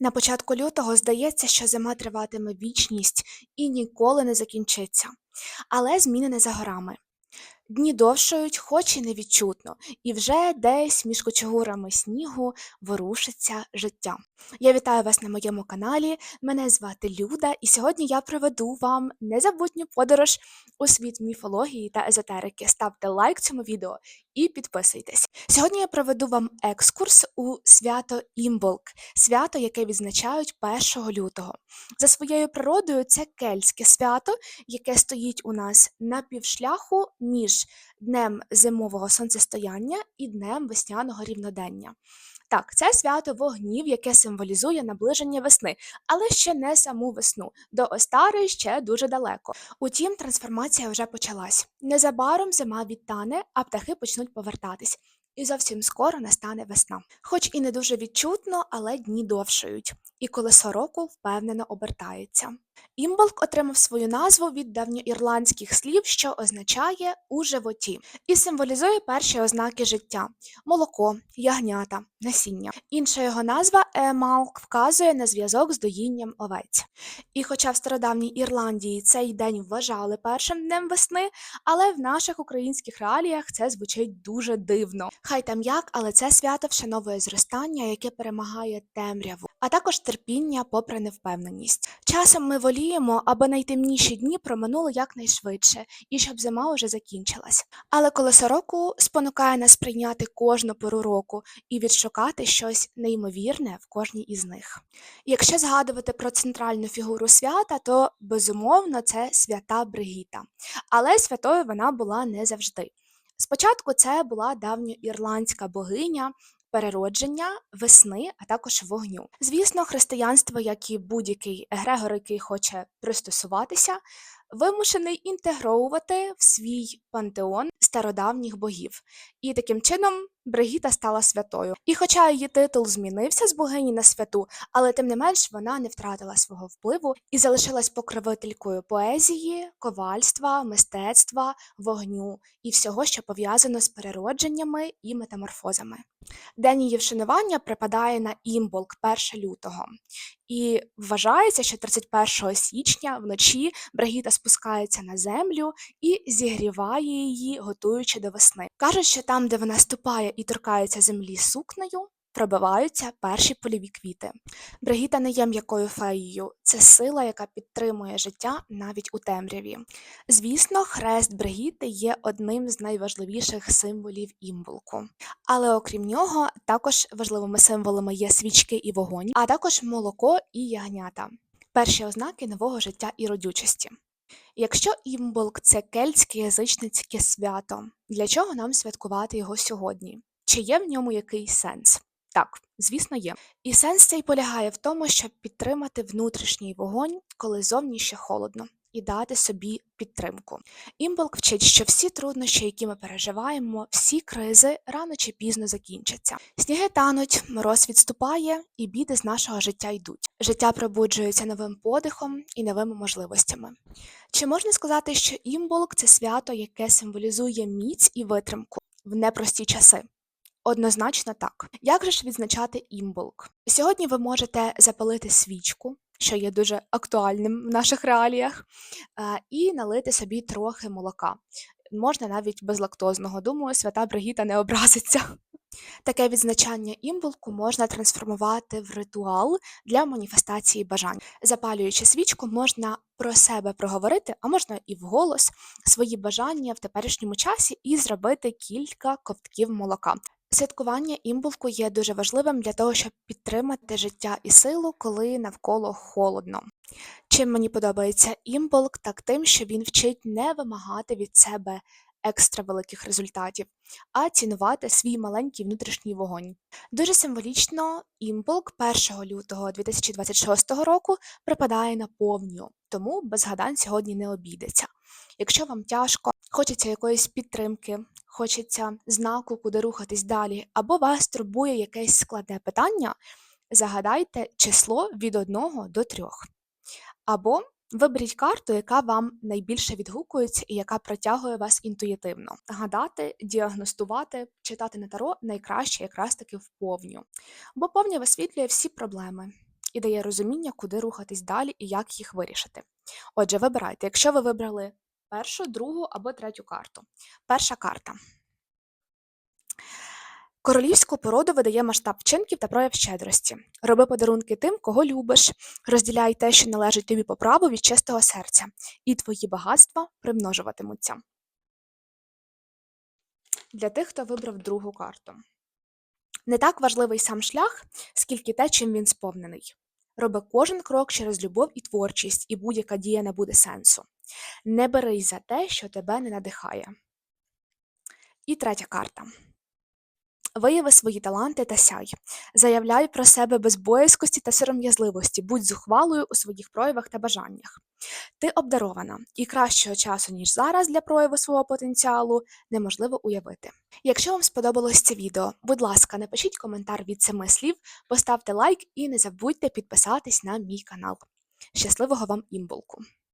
На початку лютого здається, що зима триватиме вічність і ніколи не закінчиться. Але зміни не за горами. Дні довшають, хоч і невідчутно, і вже десь між кучугурами снігу ворушиться життя. Я вітаю вас на моєму каналі. Мене звати Люда, і сьогодні я проведу вам незабутню подорож у світ міфології та езотерики. Ставте лайк цьому відео і підписуйтесь. Сьогодні я проведу вам екскурс у свято Імболк, свято, яке відзначають 1 лютого. За своєю природою, це кельтське свято, яке стоїть у нас на півшляху між днем зимового сонцестояння і днем весняного рівнодення. Так, це свято вогнів, яке символізує наближення весни, але ще не саму весну. До Остари ще дуже далеко. Утім, трансформація вже почалась. Незабаром зима відтане, а птахи почнуть повертатись. І зовсім скоро настане весна. Хоч і не дуже відчутно, але дні довшають, і колесо року впевнено обертається. Імболк отримав свою назву від давньоірландських слів, що означає у животі, і символізує перші ознаки життя молоко, ягнята, насіння. Інша його назва Емалк вказує на зв'язок з доїнням овець. І хоча в стародавній Ірландії цей день вважали першим днем весни, але в наших українських реаліях це звучить дуже дивно. Хай там як, але це свято вшановує зростання, яке перемагає темряву, а також терпіння попри невпевненість. Часом ми воліємо, аби найтемніші дні проминули якнайшвидше, і щоб зима уже закінчилась. Але колесо року спонукає нас прийняти кожну пору року і відшукати щось неймовірне в кожній із них. Якщо згадувати про центральну фігуру свята, то безумовно це свята Бригіта. Але святою вона була не завжди. Спочатку це була давньоірландська богиня, переродження, весни, а також вогню. Звісно, християнство, як і будь-який егрегор, який хоче пристосуватися, вимушений інтегровувати в свій пантеон стародавніх богів. І таким чином Бригіта стала святою. І хоча її титул змінився з богині на святу, але тим не менш вона не втратила свого впливу і залишилась покровителькою поезії, ковальства, мистецтва, вогню і всього, що пов'язано з переродженнями і метаморфозами. День її вшанування припадає на імболк 1 лютого, і вважається, що 31 січня вночі Брагіта спускається на землю і зігріває її, готуючи до весни. Кажуть, що там, де вона ступає і торкається землі сукнею, пробиваються перші польові квіти. Бригіта не є м'якою феєю, це сила, яка підтримує життя навіть у темряві. Звісно, хрест Бригіти є одним з найважливіших символів імволку. Але окрім нього, також важливими символами є свічки і вогонь, а також молоко і ягнята перші ознаки нового життя і родючості. Якщо імболк це кельтське язичницьке свято, для чого нам святкувати його сьогодні? Чи є в ньому якийсь сенс? Так, звісно, є. І сенс цей полягає в тому, щоб підтримати внутрішній вогонь, коли зовні ще холодно, і дати собі підтримку. Імболк вчить, що всі труднощі, які ми переживаємо, всі кризи рано чи пізно закінчаться. Сніги тануть, мороз відступає, і біди з нашого життя йдуть. Життя пробуджується новим подихом і новими можливостями. Чи можна сказати, що імболк це свято, яке символізує міць і витримку в непрості часи? Однозначно так. Як же ж відзначати імболк? Сьогодні ви можете запалити свічку, що є дуже актуальним в наших реаліях, е, і налити собі трохи молока. Можна навіть безлактозного. Думаю, свята Бригіта не образиться. Таке відзначання імболку можна трансформувати в ритуал для маніфестації бажань. Запалюючи свічку, можна про себе проговорити, а можна і вголос свої бажання в теперішньому часі і зробити кілька ковтків молока. Святкування імбулку є дуже важливим для того, щоб підтримати життя і силу, коли навколо холодно. Чим мені подобається імболк, так тим, що він вчить не вимагати від себе екстра великих результатів, а цінувати свій маленький внутрішній вогонь. Дуже символічно імболк 1 лютого 2026 року припадає на повню, тому без гадань сьогодні не обійдеться. Якщо вам тяжко, хочеться якоїсь підтримки, хочеться знаку, куди рухатись далі, або вас турбує якесь складне питання, загадайте число від 1 до 3. Або виберіть карту, яка вам найбільше відгукується і яка протягує вас інтуїтивно. Гадати, діагностувати, читати на таро найкраще якраз таки в повню. Бо повня висвітлює всі проблеми. і дає розуміння, куди рухатись далі і як їх вирішити. Отже, вибирайте, якщо ви вибрали першу, другу або третю карту. Перша карта. Королівську породу видає масштаб вчинків та прояв щедрості. Роби подарунки тим, кого любиш, розділяй те, що належить тобі по праву від чистого серця, і твої багатства примножуватимуться. Для тих, хто вибрав другу карту. Не так важливий сам шлях, скільки те, чим він сповнений. Роби кожен крок через любов і творчість, і будь-яка дія не буде сенсу. Не берись за те, що тебе не надихає. І третя карта. Вияви свої таланти та сяй. Заявляй про себе без боязкості та сором'язливості, будь зухвалою у своїх проявах та бажаннях. Ти обдарована, і кращого часу, ніж зараз для прояву свого потенціалу, неможливо уявити. Якщо вам сподобалось це відео, будь ласка, напишіть коментар від семи слів, поставте лайк і не забудьте підписатись на мій канал. Щасливого вам імбулку!